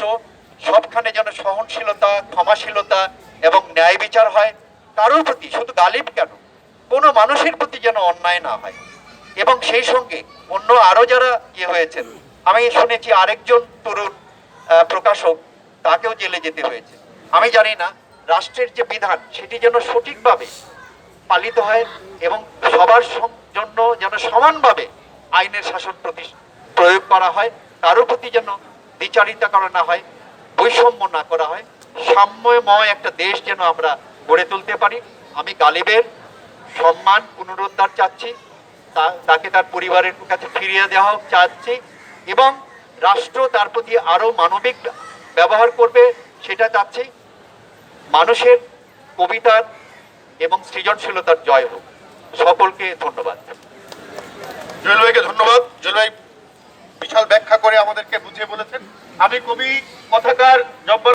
রাষ্ট্র সবখানে যেন সহনশীলতা, ক্ষমাশীলতা এবং ন্যায় বিচার হয়, কারোর প্রতি, শুধু গালিব কেন? কোনো মানুষের প্রতি যেন অন্যায় না হয়। এবং সেই সঙ্গে অন্য আরও যারা ইয়ে হয়েছেন, আমি শুনেছি আরেকজন তরুণ প্রকাশক, তাকেও জেলে যেতে হয়েছে। আমি জানি না, রাষ্ট্রের যে বিধান, সেটি যেন সঠিকভাবে পালিত হয় এবং সবার জন্য যেন সমানভাবে আইনের শাসন প্রতি প্রয়োগ করা হয় কারোর প্রতি যেন বিচারিতা করা না হয়, বৈষম্য না করা হয়, সাম্যময় একটা দেশ যেন আমরা গড়ে তুলতে পারি। আমি গালিবের সম্মান, পুনরুদ্ধার চাচ্ছি তাকে তার পরিবারের কাছে ফিরিয়ে দেওয়া চাচ্ছি এবং রাষ্ট্র তার প্রতি আরও মানবিক ব্যবহার করবে সেটা চাচ্ছি। মানুষের কবিতার এবং সৃজনশীলতার জয় হোক। সকলকে ধন্যবাদ। জুয়েল ভাইকে ধন্যবাদ। জুয়েল ভাই বিশাল ব্যাখ্যা করে আমাদেরকে বুঝিয়ে বলেছেন। আমি কবি কথাকার জব্বার